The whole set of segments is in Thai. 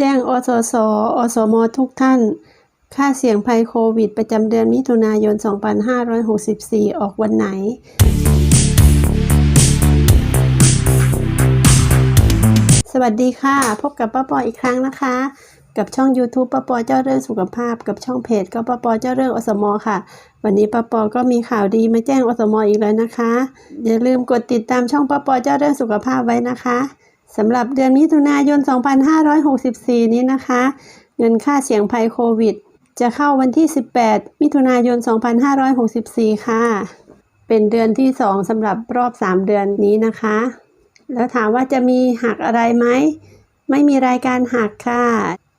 แจ้งอสส อสม ทุกท่าน ค่าเสี่ยงภัยโควิด ประจำเดือนมิถุนายน 2564 ออกวันไหน สวัสดีค่ะ พบกับป้าปออีกครั้งนะคะ กับช่อง YouTube ป้าปอเจ้าเรื่องสุขภาพ กับช่องเพจก็ป้าปอเจ้าเรื่องอสมค่ะ วันนี้ป้าปอก็มีข่าวดีมาแจ้งอสมอีกแล้วนะคะ อย่าลืมกดติดตามช่องป้าปอเจ้าเรื่องสุขภาพไว้นะคะ สำหรับเดือนมิถุนายน 2564 นี้นะคะ เงินค่าเสี่ยงภัยโควิด จะเข้าวันที่ 18 มิถุนายน 2564 ค่ะ เป็นเดือนที่ 2สำหรับรอบ 3 เดือนนี้นะคะ แล้วถามว่าจะมีหักอะไรไหม ไม่มีรายการหักค่ะ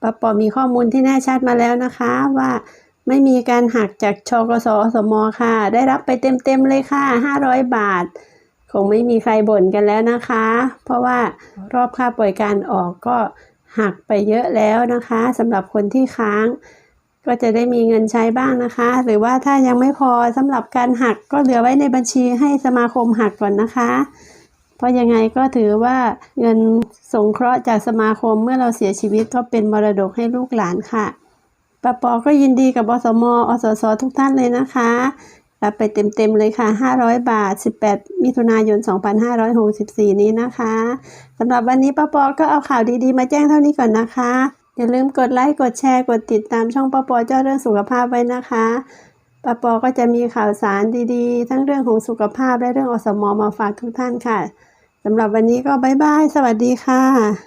ปปมีข้อมูลที่แน่ชัดมาแล้วนะคะว่าไม่มีการหักจากชกสอสมค่ะ ได้รับไปเต็มๆเลยค่ะ 500 บาท คงไม่มีใครบ่นกันแล้วนะคะ เพราะว่ารอบค่าป่วยการออกก็หักไปเยอะแล้วนะคะสำหรับคนที่ค้าง ก็จะได้มีเงินใช้บ้างนะคะ หรือว่าถ้ายังไม่พอสำหรับการหักก็เหลือไว้ในบัญชีให้สมาคมหักก่อนนะคะ เพราะยังไงก็ถือว่าเงินสงเคราะห์จากสมาคมเมื่อเราเสียชีวิตก็เป็นมรดกให้ลูกหลานค่ะปปอก็ยินดีกับอสมอสสทุกท่านเลยนะคะ รับไปเต็มๆเลยค่ะ 500 บาท 18 มิถุนายน 2564 นี้นะคะสำหรับวันนี้ป้าปอก็เอาข่าวดีๆ มาแจ้งเท่านี้ก่อนนะคะ อย่าลืมกดไลค์ กดแชร์ กดติดตามช่องป้าปอเจ้าเรื่องสุขภาพไว้นะคะป้าปอก็จะมีข่าวสารดีๆ ทั้งเรื่องของสุขภาพและเรื่องอสมมาฝากทุกท่านค่ะสำหรับวันนี้ก็บ๊ายบาย สวัสดีค่ะ